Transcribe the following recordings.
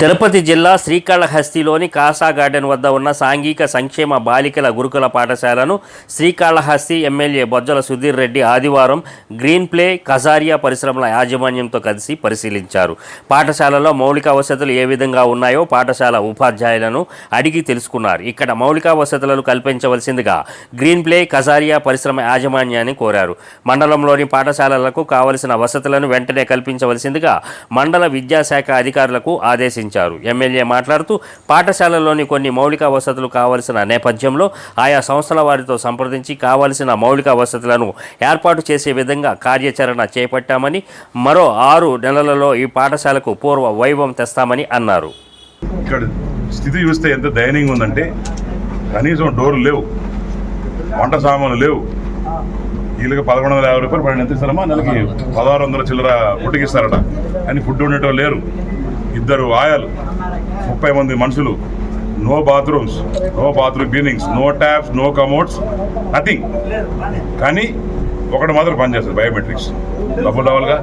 తిరుపతి జిల్లా శ్రీకాళహస్తిలోని కాసా గార్డెన్ వద్ద ఉన్న సాంఘిక సంక్షేమ బాలికల గురుకుల పాఠశాలను శ్రీకాళహస్తి ఎమ్మెల్యే బొజ్జల సుధీర్ రెడ్డి ఆదివారం గ్రీన్ ప్లే కజారియా పరిశ్రమల యాజమాన్యంతో కలిసి పరిశీలించారు. పాఠశాలలో మౌలిక వసతులు ఏ విధంగా ఉన్నాయో పాఠశాల ఉపాధ్యాయులను అడిగి తెలుసుకున్నారు. ఇక్కడ మౌలిక వసతులను కల్పించవలసిందిగా గ్రీన్ ప్లే కజారియా పరిశ్రమ యాజమాన్యాన్ని కోరారు. మండలంలోని పాఠశాలలకు కావలసిన వసతులను వెంటనే కల్పించవలసిందిగా మండల విద్యాశాఖ అధికారులకు ఆదేశించారు. ఎమ్మెల్యే మాట్లాడుతూ పాఠశాలలోని కొన్ని మౌలిక వసతులు కావలసిన నేపథ్యంలో ఆయా సంస్థల వారితో సంప్రదించి కావలసిన మౌలిక వసతులను ఏర్పాటు చేసే విధంగా కార్యాచరణ చేపట్టామని మరో ఆరు నెలలలో ఈ పాఠశాలకు పూర్వ వైభవం తెస్తామని అన్నారు. ఇక్కడ స్థితి చూస్తే ఎంత దయనీయంగా ఉందంటే కనీసం డోర్లు లేవు వంట సామాన్లు లేవు. వీళ్ళకి పదకొండు వందల యాభై రూపాయలు ఎంత ఇస్తారమ్మా? నెలకి పదహారు వందల చిల్లర ఫుడ్కి ఇస్తారట. ఫుడ్ ఉండేటో లేరు. ఇద్దరు ఆయాలు ముప్పై మంది మనుషులు. No bathrooms no bathroom cleanings no taps no commodes nothing కానీ ఒకటి మాత్రం పనిచేస్తుంది బయోమెట్రిక్స్ డబ్బులు రావాలిగా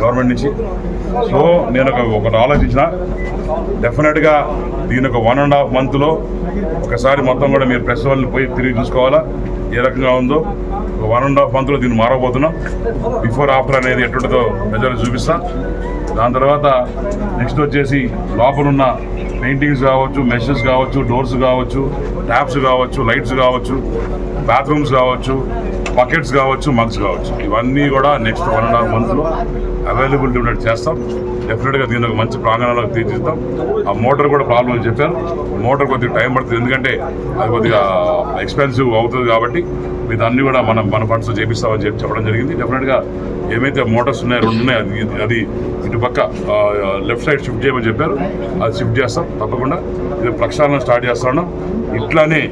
గవర్నమెంట్ నుంచి. సో నేను ఒక ఒకటి ఆలోచించిన. డెఫినెట్గా దీని ఒక వన్ అండ్ హాఫ్ మంత్లో ఒకసారి మొత్తం కూడా మీరు ప్రెస్ వాళ్ళని పోయి తిరిగి చూసుకోవాలా? ఏ రకంగా ఉందో ఒక వన్ అండ్ హాఫ్ మంత్లో దీన్ని మారబోతున్నాం. బిఫోర్ ఆఫ్టర్ అనేది ఎటువంటిదో ప్రజలకు చూపిస్తా. దాని తర్వాత నెక్స్ట్ వచ్చేసి లోపలున్న పెయింటింగ్స్ కావచ్చు మెషెస్ కావచ్చు డోర్స్ కావచ్చు ట్యాప్స్ కావచ్చు లైట్స్ కావచ్చు బాత్రూమ్స్ కావచ్చు బకెట్స్ కావచ్చు మగ్స్ కావచ్చు. ఇవన్నీ కూడా నెక్స్ట్ వన్ అండ్ హాఫ్ మంత్లో అవైలబిలిటీ ఉన్నట్టు చేస్తాం. డెఫినెట్గా దీని ఒక మంచి ప్రాంగణంలోకి తీర్చిస్తాం. ఆ మోటార్ కూడా ప్రాబ్లం అని చెప్పారు మోటార్ కొద్దిగా టైం పడుతుంది. ఎందుకంటే అది కొద్దిగా ఎక్స్పెన్సివ్ అవుతుంది కాబట్టి మీద అన్ని కూడా మనం మన ఫండ్స్ చేపిస్తామని చెప్పి చెప్పడం జరిగింది. డెఫినెట్గా ఏమైతే మోటార్స్ ఉన్నాయో రెండు ఉన్నాయి అది అది ఇటు పక్క లెఫ్ట్ సైడ్ షిఫ్ట్ చేయమని చెప్పారు. అది షిఫ్ట్ చేస్తాం. తప్పకుండా ఇది ప్రక్షాళన స్టార్ట్ చేస్తాను ఇట్లానే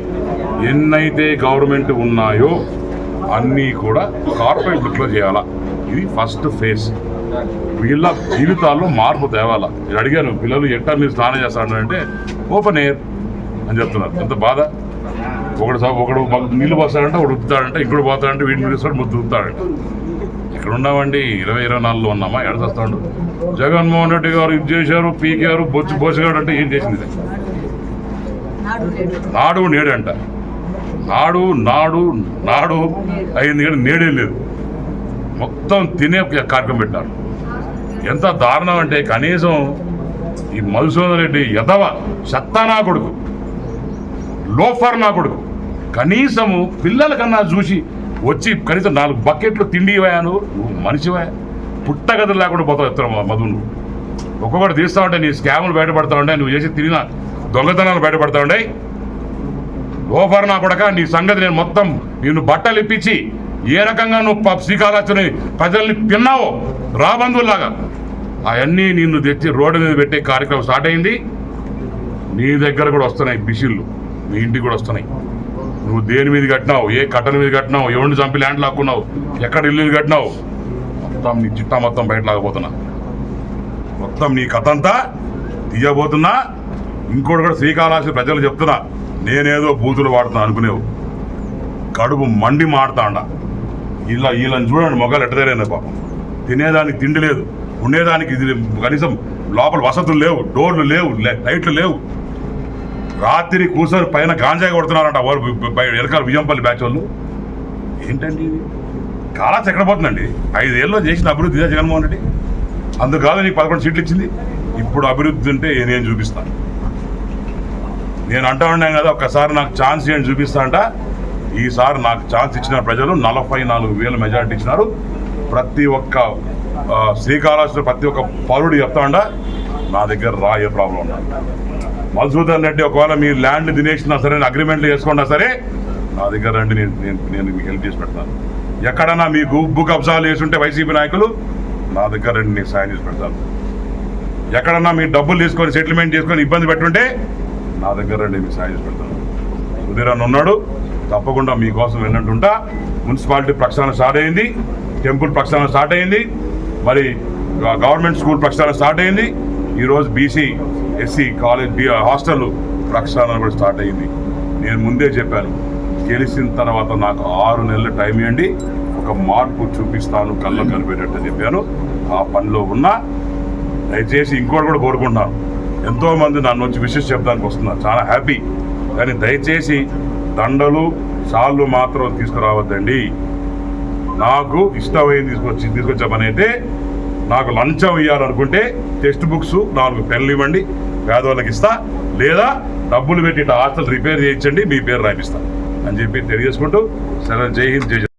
ఎన్నైతే గవర్నమెంట్ ఉన్నాయో అన్నీ కూడా కార్పొరేట్ లుక్లో చేయాలా? ఇది ఫస్ట్ ఫేజ్. వీళ్ళ జీవితాల్లో మార్పు తేవాలా. నేను అడిగాను పిల్లలు ఎట్టా మీరు స్నానం చేస్తారంటే ఓపెన్ ఎయిర్ అని చెప్తున్నారు. ఎంత బాధ? ఒకడు సా- ఒకడు నీళ్ళు పోస్తాడంటే ఒకడు ఉత్తుతాడంటే ఇంకోటి పోతాడంటే వీడిని తీసుకొని ముద్దు ఉత్తాడంట ఇక్కడ ఉన్నామండి ఇరవై ఇరవై నాలుగులో ఉన్నామా? ఎడ చేస్తాడు? జగన్మోహన్ రెడ్డి గారు ఇది చేశారు పీకారు బొచ్చు బోసగాడు అంటే ఏం చేసింది? నాడు నేడు అంట నాడు నాడు నాడు అయింది కానీ నేడే లేదు. మొత్తం తినే కార్యక్రమం పెట్టారు ఎంత దారుణం అంటే కనీసం ఈ మధుసూదన్ రెడ్డి యదవ సత్తానా కొడుకు లోఫర్ నా కొడుకు కనీసము పిల్లల కన్నా చూసి వచ్చి కనీసం నాలుగు బకెట్లు తిండి ఇవ్వయాను నువ్వు మనిషివా? పుట్టగదులు లేకుండా పోతావు ఇస్తాను మధు నువ్వు ఒక్కొక్కటి తీస్తా ఉంటే నీ స్కాములు బయటపడతా ఉండే నువ్వు చేసి తిరిగిన దొంగతనాలు బయటపడతా ఉండే లోఫర్ నా కొడక నీ సంగతి నేను మొత్తం నిన్ను బట్టలు ఇప్పించి ఏ రకంగా నువ్వు ప- శ్రీకాళహస్తిని ప్రజల్ని తిన్నావో రాబంధువులాగా అవన్నీ నిన్ను తెచ్చి రోడ్డు మీద పెట్టే కార్యక్రమం స్టార్ట్ అయింది. నీ దగ్గర కూడా వస్తున్నాయి బిషిళ్ళు నీ ఇంటికి కూడా వస్తున్నాయి. నువ్వు దేని మీద కట్టినావు? ఏ కట్టల మీద కట్టినావు? ఎవరిని చంపి ల్యాండ్ లాక్కున్నావు? ఎక్కడ ఇల్లు కట్టినావు? మొత్తం నీ చిట్టా మొత్తం బయట లాగబోతున్నా. మొత్తం నీ కథ అంతా తీయబోతున్నా. ఇంకోటి కూడా శ్రీకాళహస్తి ప్రజలు చెప్తున్నా. నేనేదో బూతులు వాడుతున్నా అనుకునేవు. కడుపు మండి మాడతాండ ఇలా వీళ్ళని చూడండి మొగలు ఎట్టదేరైనా పాపం. తినేదానికి తిండి లేదు ఉండేదానికి ఇది కనీసం లోపల వసతులు లేవు డోర్లు లేవు లైట్లు లేవు. రాత్రి కూర్చొని పైన గాంజాయి కొడుతున్నారంట వారు బ- బ- వెనకాల బ్యాచ్ వాళ్ళు. ఏంటండి ఇది? కాలాస్ ఎక్కడ పోతుందండి చేసిన అభివృద్ధి ఇదే జగన్మోహన్ రెడ్డి. అందుకు కాదు నీకు పదకొండు సీట్లు ఇచ్చింది. ఇప్పుడు అభివృద్ధి ఉంటే నేను చూపిస్తాను. నేను అంటా ఉన్నాను కదా ఒక్కసారి నాకు ఛాన్స్ ఇవ్వండి చూపిస్తా అంట. ఈసారి నాకు ఛాన్స్ ఇచ్చిన ప్రజలు నలభై నాలుగు వేల మెజారిటీ ఇచ్చినారు. ప్రతి ఒక్క శ్రీకాళహస్తి ప్రతి ఒక్క పౌరుడు చెప్తా నా దగ్గర రా ఏ ప్రాబ్లం ఉండాలి మధుసూదన్ రెడ్డి ఒకవేళ మీ ల్యాండ్ తినేసినా సరే అగ్రిమెంట్లు చేసుకున్నా సరే నా దగ్గర రండి నేను నేను నేను మీకు హెల్ప్ చేసి పెడతాను. ఎక్కడన్నా మీకు భూ కబ్జాలు వేసుంటే వైసీపీ నాయకులు నా దగ్గర రండి నేను సాయం చేసి పెడతాను. ఎక్కడన్నా మీ డబ్బులు తీసుకొని సెటిల్మెంట్ చేసుకొని ఇబ్బంది పెట్టుంటే నా దగ్గర రండి మీకు సాయం చేసి పెడతాను. సుధీర్ ఉన్నాడు. తప్పకుండా మీకోసం వెళ్ళంటుంటా. మున్సిపాలిటీ ప్రక్షాళన స్టార్ట్ అయింది. టెంపుల్ ప్రక్షాళన స్టార్ట్ అయింది. మరి గవర్నమెంట్ స్కూల్ ప్రక్షాళన స్టార్ట్ అయింది. ఈరోజు BC SC college B hostel ప్రక్షాళన కూడా స్టార్ట్ అయింది. నేను ముందే చెప్పాను. గెలిచిన తర్వాత నాకు ఆరు నెలలు టైం ఇవ్వండి. ఒక మార్పు చూపిస్తాను కళ్ళకు కనిపెట్టేటట్టు చెప్పాను. ఆ పనిలో ఉన్నా దయచేసి ఇంకోటి కూడా కోరుకుంటున్నాను. ఎంతోమంది నన్ను వచ్చి విషెస్ చెప్పడానికి వస్తున్నారు. చాలా హ్యాపీ కానీ దయచేసి దండలు షాళ్ళు మాత్రం తీసుకురావద్దండి. నాకు ఇష్టమైంది తీసుకొచ్చి తీసుకొచ్చే పని అయితే నాకు లంచం ఇవ్వాలనుకుంటే టెక్స్ట్ బుక్స్ నాలుగు పెన్లు ఇవ్వండి పేదవాళ్ళకి ఇస్తా లేదా డబ్బులు పెట్టి హాస్టల్ రిపేర్ చేయించండి మీ పేరు రాయిస్తా అని చెప్పి తెలియజేసుకుంటూ సరే జై హింద్ జై.